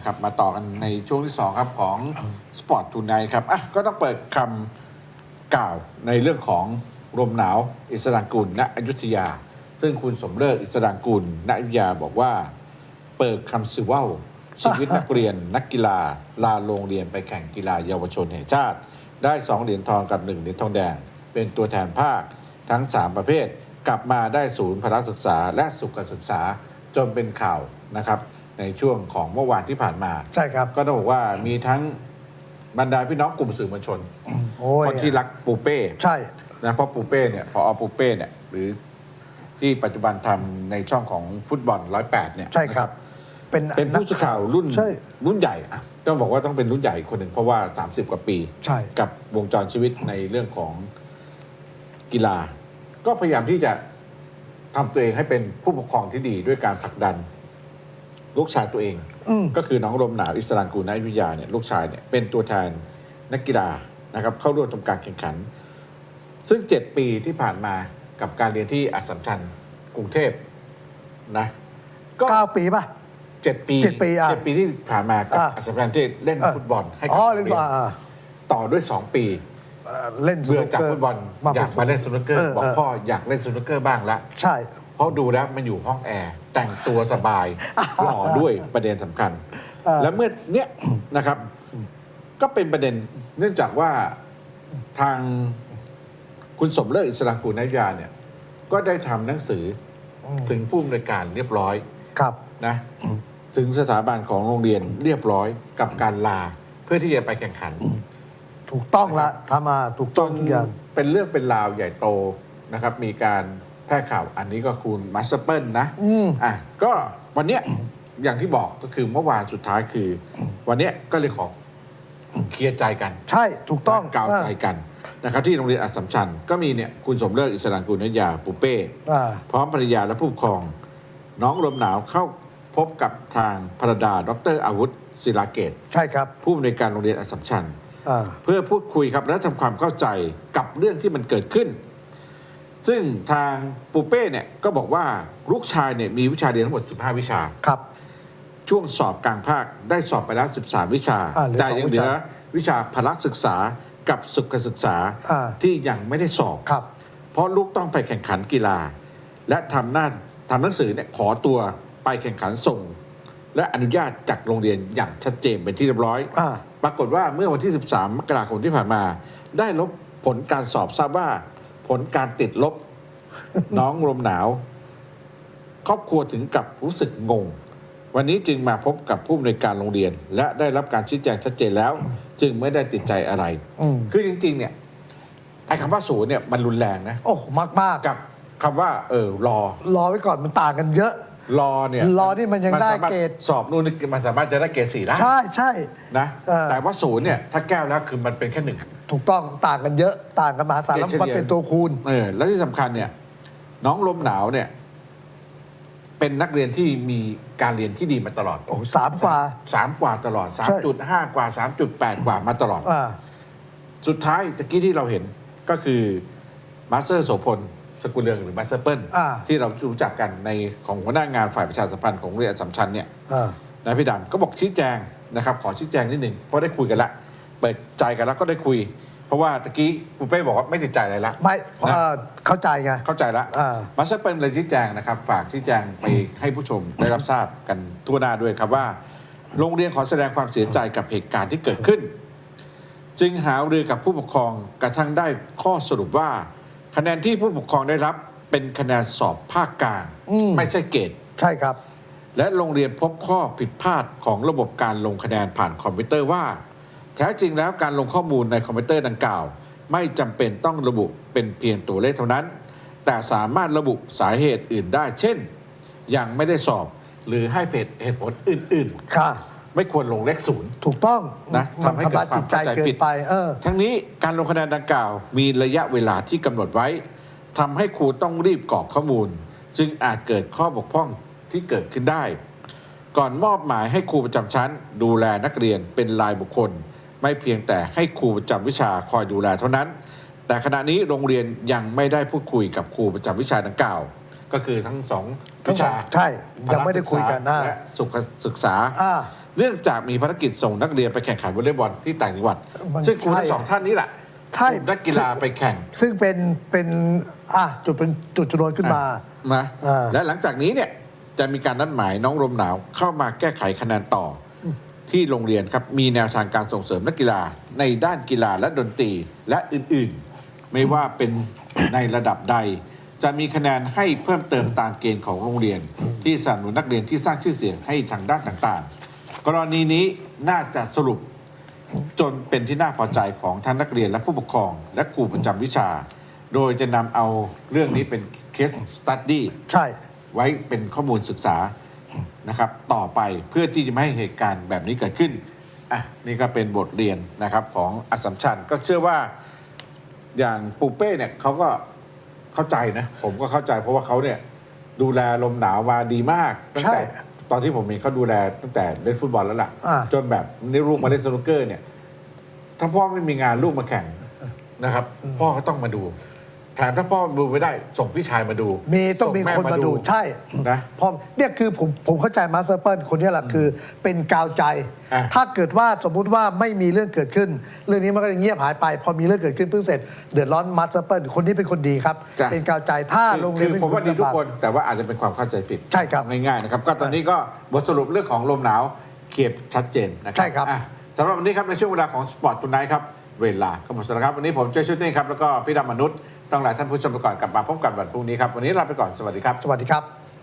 นะครับมาต่อกันในช่วงที่ 2 ครับของ Sport t o n i g h t ครับอะก็ต้องเปิดคำกล่าวในเรื่องของลมหนาวอิสรางกุลณอยุธยา ซึ่งคุณสมเลิศอิสรางกุลณอยุธยาบอกว่า เปิดคำสื่อว่าวชีวิตนักเรียนนักกีฬาลาโรงเรียนไปแข่งกีฬาเยาวชนแห่งชาติ ได้ 2 เหรียญทองกับ 1 เหรียญทองแดง เป็นตัวแทนภาคทั้ง 3 ประเภท กลับมาได้ศูนย์พละศึกษาและสุขศึกษาจนเป็นข่าวนะครับ ในช่วงของเมื่อวานที่ผ่านมา ใช่ครับ ก็ต้องบอกว่ามีทั้งบรรดาพี่น้องกลุ่มสื่อมวลชนโอ้ยคนที่รักปูเป้ใช่นะเพราะปูเป้เนี่ยพอปูเป้เนี่ยหรือที่ปัจจุบันทำในช่องของฟุตบอลร้อยแปดเนี่ยใช่ครับนะเป็นเป็นผู้สื่อข่าวรุ่นใช่รุ่นใหญ่อะต้องบอกว่าต้องเป็นรุ่นใหญ่คนหนึ่งเพราะว่า 30 กว่าปี ใช่ กับวงจรชีวิตในเรื่องของกีฬา ก็พยายามที่จะทำตัวเองให้เป็นผู้ปกครองที่ดีด้วยการผลักดัน ลูกชายตัวเอง อืม ก็คือน้องลมหนาวอิสรางกูลนายวิทยาเนี่ยลูกชายเนี่ยเป็นตัวแทนนักกีฬานะครับเข้าร่วมทำการแข่งขัน ซึ่ง 7 ปีที่ผ่านมากับการเรียนที่อัสสัมชัญกรุงเทพนะก็ เก้าปีป่ะ เจ็ดปีเจ็ดปีอะเจ็ดปีที่ผ่านมากับอะ อัสสัมชัญที่เล่นเออฟุตบอลให้กัอ๋บอเล่นโรงว่าเรียนต่อด้วย2ปีเอ่อเล่นเบื่อจากฟุตบอลอยากมาเล่นสนุกเกอร์บอกพ่ออยากเล่นสนุกเกอร์บ้างละ ใช่เพ ราะดูแล้วมันอยู่ห้องแอร์แต่งตัวสบายหล่อด้วยประเด็นสำคัญ เออ แล้วเมื่อเนี้ยนะครับ ก็เป็นประเด็นเนื่องจากว่าทางคุณสมเลิศอิสระกูลนายาเนี่ย ก็ได้ทำหนังสืออถึงผู้อำนวยการเรียบร้อยครับ นะถึงสถาบันของโรงเรียนเรียบร้อยกับการลาเพื่อที่จะไปแข่งขัน ถูกต้องละทำมาถูกจต้องนทุกอย่าง เป็นเรื่องเป็นราวใหญ่โตนะครับ มีการแพร่ข่าวอันนี้ก็คุณมาสเตอร์เปิลนะอืมอะก็วันเนี้ยอย่างที่บอกก็คือเมื่อวานสุดท้ายคือ วันเนี้ยก็เลยขอเคลียร์ใจกันใช่ถูกต้องกล่าวใจกันนะครับที่โรงเรียนอัสสัมชัญก็มีเนี่ยคุณสมเลิศอิสรางกุลนยาปุเป้อ่าพร้อมภรรยาและผู้ปกครอง น้องลมหนาวเข้าพบกับทางภรดา ดรอาวุธศิลาเกต ใช่ครับ ผู้อำนวยการโรงเรียนอัสสัมชัญอ่าเพื่อพูดคุยครับและทำความเข้าใจกับเรื่องที่มันเกิดขึ้น ซึ่งทางปูเป้เนี่ยก็บอกว่าลูกชายเนี่ยมีวิชาเรียนทั้งหมด 15 วิชา ครับ ช่วงสอบกลางภาคได้สอบไปแล้ว 13 วิชา อ่าเหลือแต่สองยังวิเหลืชาอวิชาพละศึกษากับสุขศึกษาอ่าที่ยังไม่ได้สอบ ครับ เพราะลูกต้องไปแข่งขันกีฬา และทำหน้าทำหนังสือเนี่ยขอตัวไปแข่งขันส่ง และอนุญาตจากโรงเรียนอย่างชัดเจนเป็นที่เรียบร้อย อ่า ปรากฏว่าเมื่อวันที่ 13 มกราคมที่ผ่านมา ได้ลบผลการสอบทราบว่า ผลการติดลบ น้องลมหนาว ครอบครัวถึงกับรู้สึกงง วันนี้จึงมาพบกับผู้อำนวยการโรงเรียน และได้รับการชี้แจงชัดเจนแล้ว จึงไม่ได้ติดใจอะไรอืมคือจริง ๆ เนี่ยไอ้คำว่าศูนย์เนี่ยมันรุนแรงนะ โอ้มากมากกับคำว่าเออรอ รอไว้ก่อนมันต่างกันเยอะ รอเนี่ยรอนี่มันยังได้สาารถเกรดสอบนู่นนี่มันสามารถจะได้เกรดสี่ได้ใช่ใช่นะเออแต่ว่าศูนย์เนี่ยถ้าแก้วแล้วคือมันเป็นแค่หนึ่ง ถูกต้องต่างกันเยอะต่างกันมหาศาลเกรแล้ดวเฉลี่ยมันเป็นตัวคูณ เออแล้วที่สำคัญเนี่ยน้องลมหนาวเนี่ย เป็นนักเรียนที่มีการเรียนที่ดีมาตลอดโอ้สามกว่า สามกว่าตลอด ใช่ 3.5 กว่า 3.8 กว่ามาตลอด อ่าสุดท้ายตะกี้ที่เราเห็นก็คือมาสเตอร์โสพลสกุลเรืองหรือมาสเตอร์เปิลอ่า ที่เรารู้จักกันในของหัวหน้างานฝ่ายประชาสัมพันธ์ของโรงเรียนอัสสัมชัญเนี่ย อ่านะพี่ดำก็บอกชี้แจงนะครับ ขอชี้แจงนิดหนึ่งเพราะได้คุยกันละ เปิดใจกันแล้วก็ได้คุย เพราะว่าตะกี้ปูเป้บอกว่าไม่ติดใจอะไรละไม่เพราะนะว่าเข้าใจไง เข้าใจละอ่า มาสเตอร์เปิลเลยชี้แจงนะครับ ฝากชี้แจงไปให้ผู้ชมได้รับทราบกันทั่วหน้าด้วยครับว่า โรงเรียนขอแสดงความเสียใจกับเหตุการณ์ที่เกิดขึ้น จึงหารือกับผู้ปกครองกระทั่งได้ข้อสรุปว่า คะแนนที่ผู้ปกครองได้รับเป็นคะแนนสอบภาคกลางอืม ไม่ใช่เกรด ใช่ครับ และโรงเรียนพบข้อผิดพลาดของระบบการลงคะแนนผ่านคอมพิวเตอร์ว่าแท้จริงแล้วการลงข้อมูลในคอมพิวเตอร์ดังกล่าว ไม่จำเป็นต้องระบุเป็นเพียงตัวเลขเท่านั้น แต่สามารถระบุสาเหตุอื่นได้ เช่น ยังไม่ได้สอบหรือให้เหตุผลอื่นค่ะๆไม่ควรลงเลขศูนย์ถูกต้องนะมันทำให้เกิดทำร้ายจิตใจความเข้าใจเกิผินดไปเออทั้งนี้การลงคะแนนดังกล่าว มีระยะเวลาที่กำหนดไว้ทำให้ครูต้องรีบกรอกข้อมูล จึงอาจเกิดข้อบกพร่องที่เกิดขึ้นได้ ก่อนมอบหมายให้ครูประจำชั้น ดูแลนักเรียนเป็นรายบุคคล ไม่เพียงแต่ให้ครูประจำวิชาคอยดูแลเท่านั้น แต่ขณะนี้โรงเรียนยังไม่ได้พูดคุยกับครูประจำวิชาดังกล่าว ก็คือทั้งสองวิชาใช่ยังไม่ได้คุยกันพนะละศึษาและสุขศึกษาอ่าเนื่องจากมีภารกิจส่งนักเรียนไปแข่งขันวอลเลย์บอลที่ต่างจังหวัดมันซึ่งครูทั้งใช่สองท่านนี้แหละใช่ส่งนักกีฬาไปแข่ง ซึ่งเป็นเป็นอะจุดเป็นจุดชนวนขึ้นมานะอ่าและหลังจากนี้เนี่ยจะมีการนัดหมายน้องลมหนาวเข้ามาแก้ไขคะแนนต่ออ ที่โรงเรียนครับมีแนวทางการส่งเสริมนักกีฬาในด้านกีฬาและดนตรีและอื่นๆ ไม่ว่าเป็นในระดับใด จะมีคะแนนให้เพิ่มเติมตามเกณฑ์ของโรงเรียน ที่สนับสนุนนักเรียนที่สร้างชื่อเสียงให้ทางด้านต่างๆ กรณีนี้น่าจะสรุปจนเป็นที่น่าพอใจของทั้งนักเรียนและผู้ปกครอง และครูประจำวิชา โดยจะนำเอาเรื่องนี้เป็นเคสสตัดดี้ใช่ ไว้เป็นข้อมูลศึกษา นะครับต่อไปเพื่อที่จะไม่ให้เหตุการณ์แบบนี้เกิดขึ้นอะนี่ก็เป็นบทเรียนนะครับของอสสัมชัญก็เชื่อว่าอย่างปูเป้เนี่ยเขาก็เข้าใจนะผมก็เข้าใจเพราะว่าเขาเนี่ยดูแลลมหนาวมาดีมากตั้งแต่ใช่ตอนที่ผมเห็นเขาดูแลตั้งแต่เล่นฟุตบอลแล้วล่ะอ่าจนแบบนี่ลูกมาเล่นสนุกเกอร์เนี่ย ถ้าพ่อไม่มีงานลูกมาแข่งนะครับ พ่อก็ต้องมาดูแถมถ้าพ่อดูไม่ได้ส่งพี่ชายมาดูมีต้องมีส่แคนมาดูใช่นะพอเนี่ยคือผมผมเข้าใจมาสเตอร์เปิลคนเนี้แหละคือเป็นกาวใจอะถ้าเกิดว่าสมมุติว่าไม่มีเรื่องเกิดขึ้น เรื่องนี้มันก็จะเงียบหายไป พอมีเรื่องเกิดขึ้นเพิ่งเสร็จเดือดร้อนมาสเตอร์เปิลคนนี้เป็นคนดีครับจ้ะเป็นกาวใจถ้าโรงเรียนคือไผมว่าดีทุกณภพคน แต่ว่าอาจจะเป็นความเข้าใจผิดใช่ครับง่ายๆนะครับก็ตอนนี้ก็บทสรุปเรื่องของลมหนาวเคลียร์ชัดเจนนะครัใช่ครับอะสำหรับวันนี้ครับในช่วงเวลาของสปอร์ตตุนไนท์ครับเวลาก็หมดแล้วครับ วันนี้ผมเจชุดนี่ครับ แล้วก็พี่ดำมนุษย์ ต้องลาท่านผู้ชมไปก่อนกลับมาพบกันวันพรุ่งนี้ครับวันนี้ลาไปก่อนสวัสดีครับ สวัสดีครับ